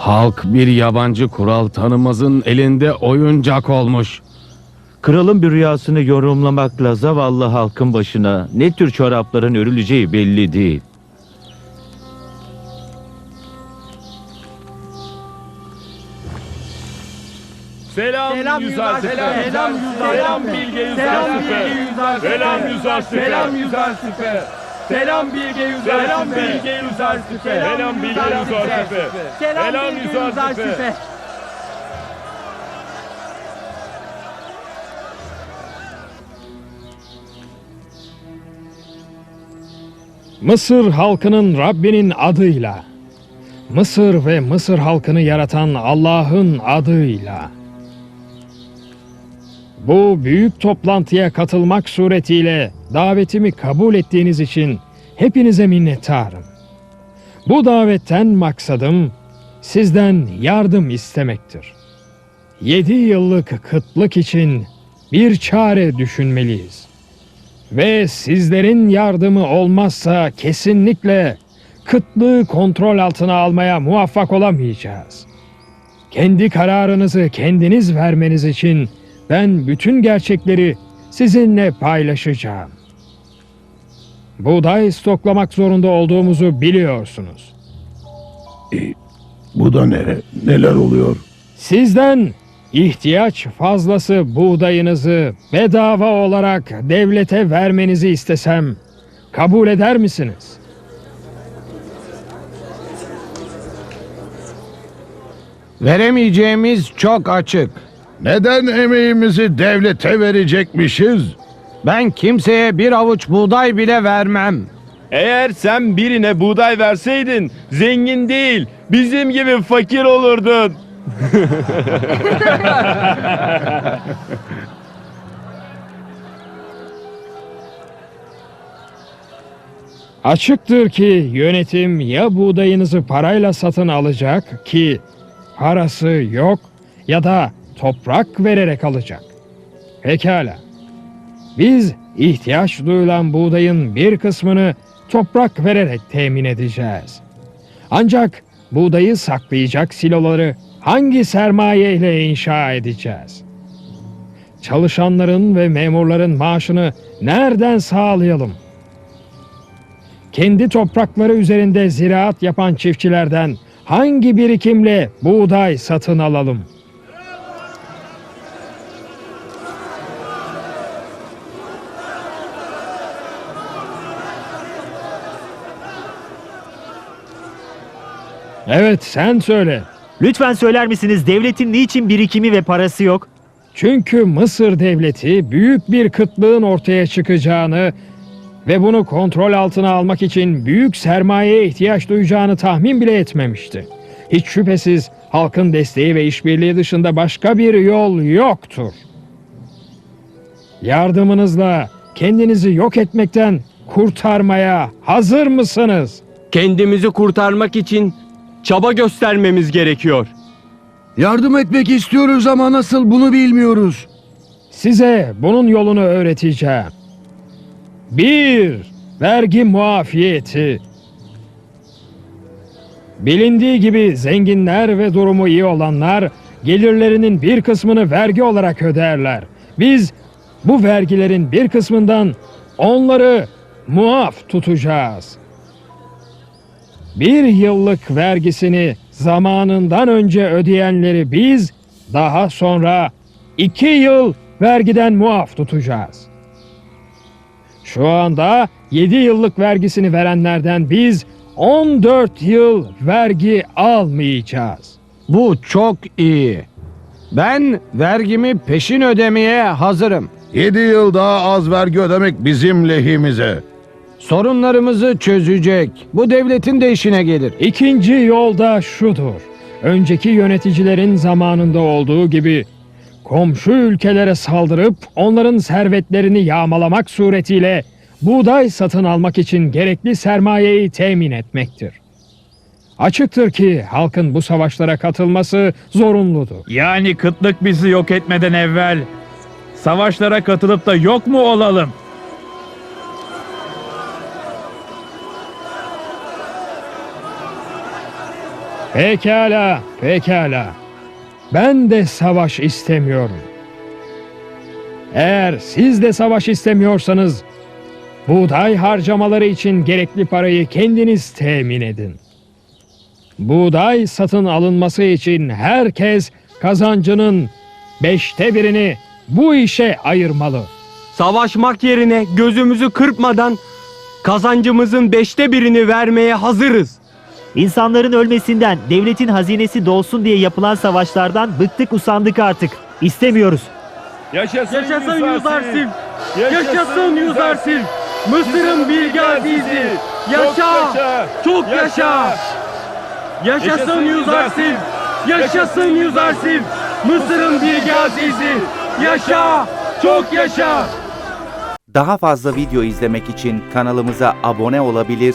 Halk bir yabancı kural tanımazın elinde oyuncak olmuş. Kralın bir rüyasını yorumlamakla zavallı halkın başına ne tür çorapların örüleceği belli değil. Selam, Selam Yüzer Yüzer Süper. Selam Yüzer Selam. Bilge Yüzer Süper. Selam Yüzer Süper. Selam Yüzer Süper. Selam Bilge Yüzer Selam. Bilge Yüzer Süper. Selam Bilge Yüzer. Süper. Selam Bilge Yüzer. Süper. Mısır halkının Rabbinin adıyla, Mısır ve Mısır halkını yaratan Allah'ın adıyla. Bu büyük toplantıya katılmak suretiyle davetimi kabul ettiğiniz için hepinize minnettarım. Bu davetten maksadım sizden yardım istemektir. Yedi yıllık kıtlık için bir çare düşünmeliyiz. Ve sizlerin yardımı olmazsa kesinlikle kıtlığı kontrol altına almaya muvaffak olamayacağız. Kendi kararınızı kendiniz vermeniz için ben bütün gerçekleri sizinle paylaşacağım. Buğday stoklamak zorunda olduğumuzu biliyorsunuz. Bu da ne? Neler oluyor? Sizden ihtiyaç fazlası buğdayınızı bedava olarak devlete vermenizi istesem kabul eder misiniz? Veremeyeceğimiz çok açık. Neden emeğimizi devlete verecekmişiz? Ben kimseye bir avuç buğday bile vermem. Eğer sen birine buğday verseydin zengin değil bizim gibi fakir olurdun. Açıktır ki yönetim ya buğdayınızı parayla satın alacak ki parası yok ya da toprak vererek alacak. Pekala. Biz ihtiyaç duyulan buğdayın bir kısmını toprak vererek temin edeceğiz. Ancak buğdayı saklayacak siloları hangi sermaye ile inşa edeceğiz? Çalışanların ve memurların maaşını nereden sağlayalım? kendi toprakları üzerinde ziraat yapan çiftçilerden hangi birikimle buğday satın alalım? Evet sen söyle. Lütfen söyler misiniz devletin niçin birikimi ve parası yok? Çünkü Mısır devleti büyük bir kıtlığın ortaya çıkacağını ve bunu kontrol altına almak için büyük sermayeye ihtiyaç duyacağını tahmin bile etmemişti. Hiç şüphesiz halkın desteği ve işbirliği dışında başka bir yol yoktur. Yardımınızla kendinizi yok etmekten kurtarmaya hazır mısınız? Kendimizi kurtarmak için çaba göstermemiz gerekiyor. Yardım etmek istiyoruz ama nasıl bunu bilmiyoruz. Size bunun yolunu öğreteceğim. 1. Vergi muafiyeti. Bilindiği gibi zenginler ve durumu iyi olanlar gelirlerinin bir kısmını vergi olarak öderler. Biz bu vergilerin bir kısmından onları muaf tutacağız. Bir yıllık vergisini zamanından önce ödeyenleri biz daha sonra iki yıl vergiden muaf tutacağız. Şu anda 7 yıllık vergisini verenlerden biz 14 yıl vergi almayacağız. Bu çok iyi. Ben vergimi peşin ödemeye hazırım. 7 yıl daha az vergi ödemek bizim lehimize. Sorunlarımızı çözecek. Bu devletin de işine gelir. İkinci yol da şudur. Önceki yöneticilerin zamanında olduğu gibi komşu ülkelere saldırıp onların servetlerini yağmalamak suretiyle buğday satın almak için gerekli sermayeyi temin etmektir. Açıktır ki halkın bu savaşlara katılması zorunludur. Yani kıtlık bizi yok etmeden evvel savaşlara katılıp da yok mu olalım? Pekala, pekala. Ben de savaş istemiyorum. Eğer siz de savaş istemiyorsanız, buğday harcamaları için gerekli parayı kendiniz temin edin. Buğday satın alınması için herkes kazancının beşte birini bu işe ayırmalı. Savaşmak yerine gözümüzü kırpmadan kazancımızın beşte birini vermeye hazırız. İnsanların ölmesinden, devletin hazinesi dolsun diye yapılan savaşlardan bıktık usandık artık. İstemiyoruz. Yaşasın, Yaşasın Yüzarsif! Yaşasın Yaşasın Yüzarsif! Mısır'ın bilgi azizi! Yaşa! Çok yaşa! Yaşasın Yüzarsif! Yaşasın Yüzarsif! Mısır'ın bilgi azizi! Yaşa! Çok yaşa! Daha fazla video izlemek için kanalımıza abone olabilir,